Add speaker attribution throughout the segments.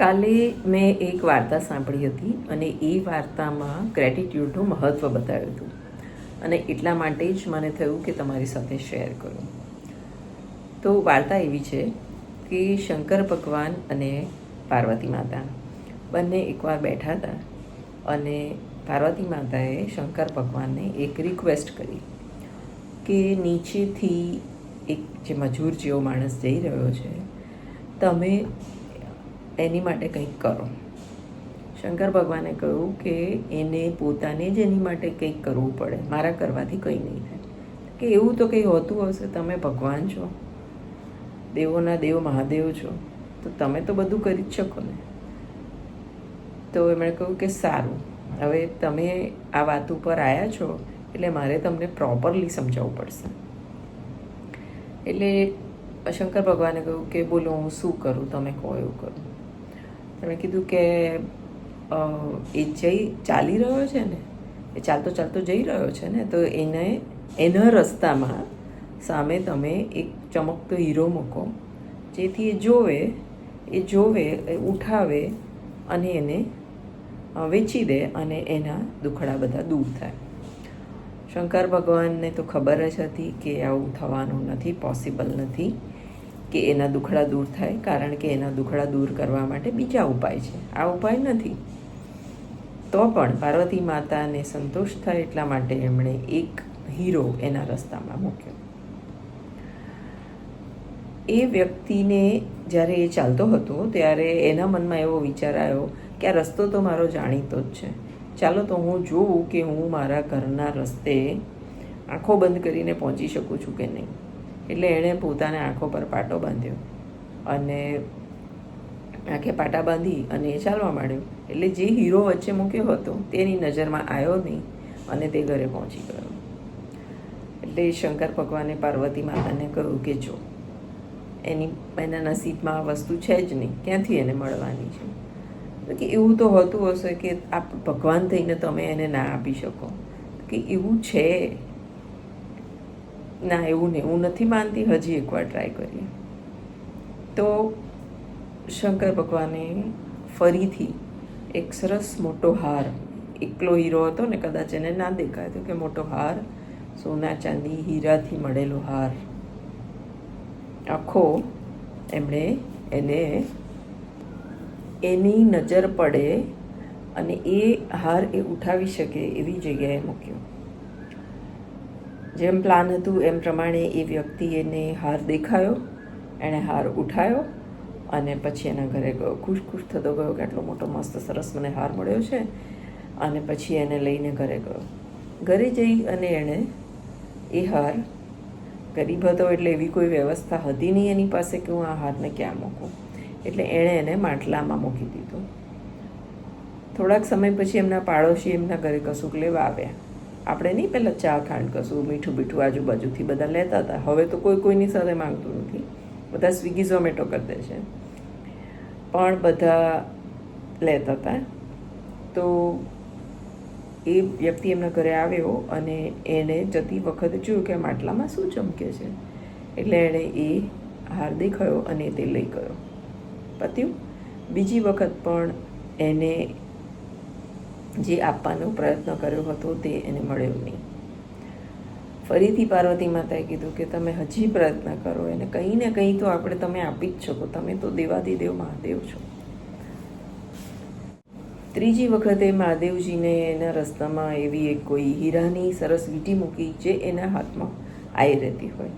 Speaker 1: કાલે મેં એક વાર્તા સાંભળી હતી અને એ વાર્તામાં ગ્રેટિટ્યૂડનું મહત્ત્વ બતાવ્યું હતું. અને એટલા માટે જ મને થયું કે તમારી સાથે શેર કરું. તો વાર્તા એવી છે કે શંકર ભગવાન અને પાર્વતી માતા બંને એકવાર બેઠા હતા અને પાર્વતી માતાએ શંકર ભગવાનને એક રિક્વેસ્ટ કરી કે નીચેથી એક જે મજૂર જેવો માણસ જઈ રહ્યો છે, તમે એની માટે કંઈક કરો. શંકર ભગવાને કહ્યું કે એને પોતાને જ એની માટે કંઈક કરવું પડે. મારા કરવાથી કંઈ નહીં થાય. કે એવું તો કંઈ હોતું હશે. તમે ભગવાન છો. દેવોના દેવ મહાદેવ છો. તો તમે તો બધું કરી જ શકો ને. તો એમણે કહ્યું કે સારું. હવે તમે આ વાત ઉપર આવ્યા છો એટલે મારે તમને પ્રોપરલી સમજાવવું પડશે. એટલે શંકર ભગવાને કહ્યું કે બોલો, હું શું કરું? તમે કહો એવું કરું. તમે કીધું કે એ જઈ, ચાલી રહ્યો છે ને? એ ચાલતો ચાલતો જઈ રહ્યો છે ને? તો એને, એના રસ્તામાં સામે તમે એક ચમકતો હીરો મૂકો, જેથી એ જોવે એ જોવે, એ ઉઠાવે અને એને વેચી દે અને એના દુખડા બધા દૂર થાય. શંકર ભગવાનને તો ખબર જ હતી કે આવું થવાનું નથી, પોસિબલ નથી. કે એના દુખડા દૂર થાય કારણ કે એના દુખડા દૂર કરવા માટે બીજા ઉપાય છે. આ ઉપાય નથી. તો પણ પાર્વતી માતાને સંતોષ થાય એટલા માટે એમણે એક હીરો એના રસ્તામાં મૂક્યો. એ વ્યક્તિને જ્યારે એ ચાલતો હતો ત્યારે એના મનમાં એવો વિચાર આવ્યો કે આ રસ્તો તો મારો જાણીતો જ છે. ચાલો તો હું જોઉં કે હું મારા ઘરના રસ્તે આંખો બંધ કરીને પહોંચી શકું છું કે નહીં. એટલે એણે પોતાના આંખો પર પાટો બાંધ્યો અને આંખે પાટા બાંધી અને એ ચાલવા માંડ્યો. એટલે જે હીરો વચ્ચે મૂક્યો હતો, તેની નજરમાં આવ્યો નહીં અને તે ઘરે પહોંચી ગયો. એટલે શંકર ભગવાને પાર્વતી માતાને કહ્યું કે જો, એની એના નસીબમાં આ વસ્તુ છે જ નહીં, ક્યાંથી એને મળવાની છે? કે એવું તો હોતું હશે કે આપ ભગવાન થઈને તમે એને ના આપી શકો. કે એવું છે ના, એવું નહીં. હું નથી માનતી, હજી એકવાર ટ્રાય કરીએ. તો શંકર ભગવાને ફરીથી એક સરસ મોટો હાર, એકલો હીરો હતો ને, કદાચ એને ના દેખાય કે મોટો હાર, સોના ચાંદી હીરાથી મળેલો હાર. આખો એમણે એને એની નજર પડે અને એ હાર એ ઉઠાવી શકે એવી જગ્યાએ મૂક્યો. જેમ પ્લાન હતું એમ પ્રમાણે એ વ્યક્તિ એને હાર દેખાયો, એણે હાર ઉઠાયો અને પછી એના ઘરે ગયો. ખુશ ખુશ થતો ગયો કે આટલો મોટો મસ્ત સરસ મને હાર મળ્યો છે અને પછી એને લઈને ઘરે ગયો. ઘરે જઈ અને એણે એ હાર ગરીબ હતો એટલે એવી કોઈ વ્યવસ્થા હતી નહીં એની પાસે કે હું આ હારને ક્યાં મૂકું. એટલે એણે એને માટલામાં મૂકી દીધો. થોડાક સમય પછી એમના પાડોશી એમના ઘરે કશુંક લેવા આવ્યા. આપણે નહીં પહેલાં ચા ખાંડ કશું મીઠું બીઠું આજુબાજુથી બધા લેતા હતા. હવે તો કોઈ કોઈની સાથે માંગતું નથી. બધા સ્વિગી ઝોમેટો કરી દે છે. પણ બધા લેતા હતા. તો એ વ્યક્તિ એમના ઘરે આવ્યો અને એણે જતી વખતે જોયું કે માટલામાં શું ચમકે છે? એટલે એણે એ હાર દેખાયો અને તે લઈ ગયો. પત્યું? બીજી વખત પણ એને જે આપવાનો પ્રયત્ન કર્યો હતો તે એને મળ્યો નહીં. ફરીથી પાર્વતી માતાએ કીધું કે તમે હજી પ્રયત્ન કરો, એને કંઈ ને કંઈ તો આપણે તમે આપી જ શકો. તમે તો દેવાદિદેવ મહાદેવ છો. ત્રીજી વખતે મહાદેવજીને એના રસ્તામાં એવી એક કોઈ હીરાની સરસ વીંટી મૂકી જે એના હાથમાં આવી રહેતી હોય.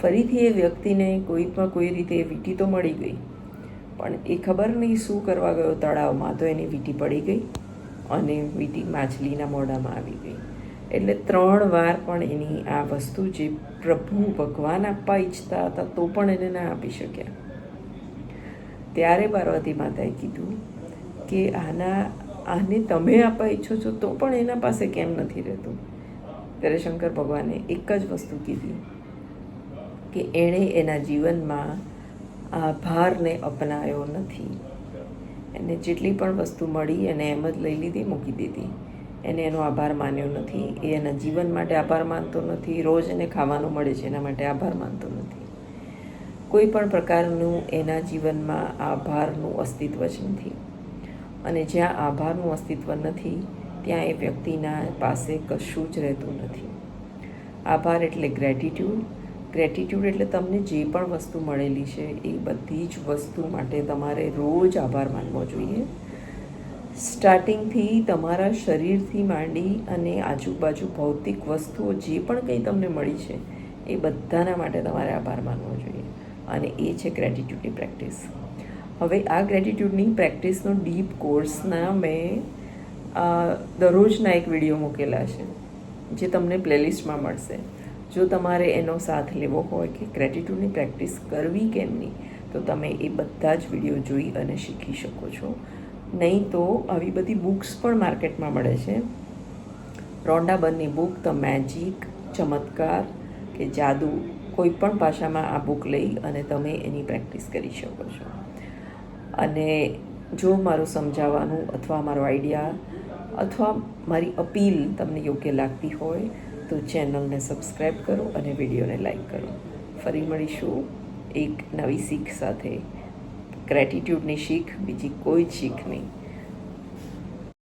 Speaker 1: ફરીથી એ વ્યક્તિને કોઈ કોઈ રીતે એ વીંટી તો મળી ગઈ, પણ એ ખબર નહીં શું કરવા ગયો તળાવમાં તો એની વીંટી પડી ગઈ. અને વીટી માછલીના મોઢામાં આવી ગઈ. એટલે ત્રણ વાર પણ એની આ વસ્તુ જે પ્રભુ ભગવાન આપવા ઈચ્છતા હતા તો પણ એને ના આપી શક્યા. ત્યારે પાર્વતી માતાએ કીધું કે આના, આને તમે આપવા ઈચ્છો છો તો પણ એના પાસે કેમ નથી રહેતું? ત્યારે શંકર ભગવાને એક જ વસ્તુ કીધી કે એણે એના જીવનમાં આભારને અપનાયો નથી. એને જેટલી પણ વસ્તુ મળી એને એમ જ લઈ લીધી, મૂકી દીધી. એને એનો આભાર માન્યો નથી. એ એના જીવન માટે આભાર માનતો નથી. રોજ એને ખાવાનું મળે છે એના માટે આભાર માનતો નથી. કોઈ પણ પ્રકારનું એના જીવનમાં આભારનું અસ્તિત્વ જ નથી. અને જ્યાં આભારનું અસ્તિત્વ નથી, ત્યાં એ વ્યક્તિના પાસે કશું જ રહેતું નથી. આભાર એટલે ગ્રેટિટ્યૂડ ગ્રેટિટ્યૂડ એટલે તમને જે પણ વસ્તુ મળેલી છે, એ બધી જ વસ્તુ માટે તમારે રોજ આભાર માનવો જોઈએ. સ્ટાર્ટિંગથી તમારા શરીરથી માંડી અને આજુબાજુ ભૌતિક વસ્તુઓ જે પણ કંઈ તમને મળી છે, એ બધાના માટે તમારે આભાર માનવો જોઈએ. અને એ છે ગ્રેટિટ્યૂડની પ્રેક્ટિસ હવે આ ગ્રેટિટ્યૂડની પ્રેક્ટિસનો ડીપ કોર્સના મેં દરરોજના એક વીડિયો મૂકેલા છે, જે તમને પ્લેલિસ્ટમાં મળશે. જો તમારે એનો સાથ લેવો હોય કે ગ્રેટિટ્યુડની પ્રેક્ટિસ કરવી કેમની તો તમે એ બધા જ વીડિયો જોઈ અને શીખી શકો છો. નહીં તો આવી બધી બુક્સ પણ માર્કેટમાં મળે છે. રોન્ડા બનની બુક ધ મેજિક ચમત્કાર કે જાદુ, કોઈ પણ ભાષામાં આ બુક લઈ અને તમે એની પ્રેક્ટિસ કરી શકો છો. અને જો મારું સમજાવવાનું અથવા મારો આઈડિયા અથવા મારી અપીલ તમને યોગ્ય લાગતી હોય તો ચેનલને સબસ્ક્રાઈબ કરો અને વિડીયોને લાઈક કરો. ફરી મળીશું એક નવી શીખ સાથે. ગ્રેટિટ્યૂડની શીખ, બીજી કોઈ જ શીખ નહીં.